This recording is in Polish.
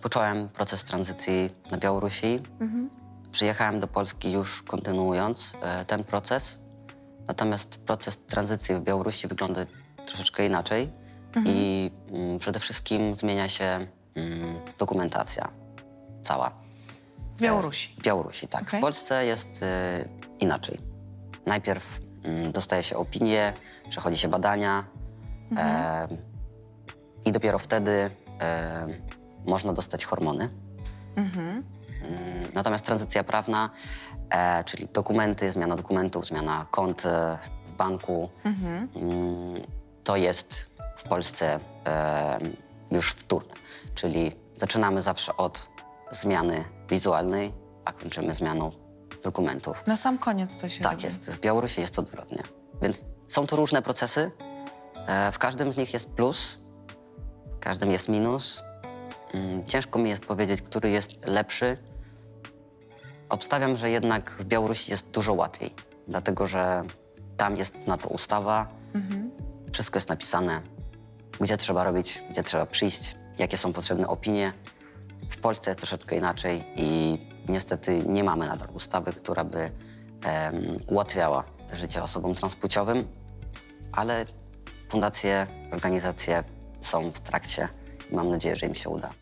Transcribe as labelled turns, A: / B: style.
A: rozpocząłem proces tranzycji na Białorusi. Przyjechałem do Polski już kontynuując e, ten proces. Natomiast proces tranzycji w Białorusi wygląda troszeczkę inaczej i mm, przede wszystkim zmienia się mm, dokumentacja cała.
B: W Białorusi.
A: W Białorusi, tak.
B: Okej.
A: W Polsce jest e, inaczej. Najpierw mm, dostaje się opinię, przechodzi się badania e, i dopiero wtedy e, można dostać hormony. Mm, Natomiast tranzycja prawna, e, czyli dokumenty, zmiana dokumentów, zmiana kont e, w banku, mm, to jest w Polsce e, już wtórne. Czyli zaczynamy zawsze od zmiany wizualnej, a kończymy zmianą dokumentów.
B: Na sam koniec to się
A: Tak
B: robi.
A: jest. W Białorusi jest odwrotnie. Więc są to różne procesy. E, W każdym z nich jest plus, w każdym jest minus. Mm, Ciężko mi jest powiedzieć, który jest lepszy. Obstawiam, że jednak w Białorusi jest dużo łatwiej, dlatego że tam jest na to ustawa, wszystko jest napisane, gdzie trzeba robić, gdzie trzeba przyjść, jakie są potrzebne opinie. W Polsce jest troszeczkę inaczej i niestety nie mamy nadal ustawy, która by em, ułatwiała życie osobom transpłciowym, ale fundacje, organizacje są w trakcie i mam nadzieję, że im się uda.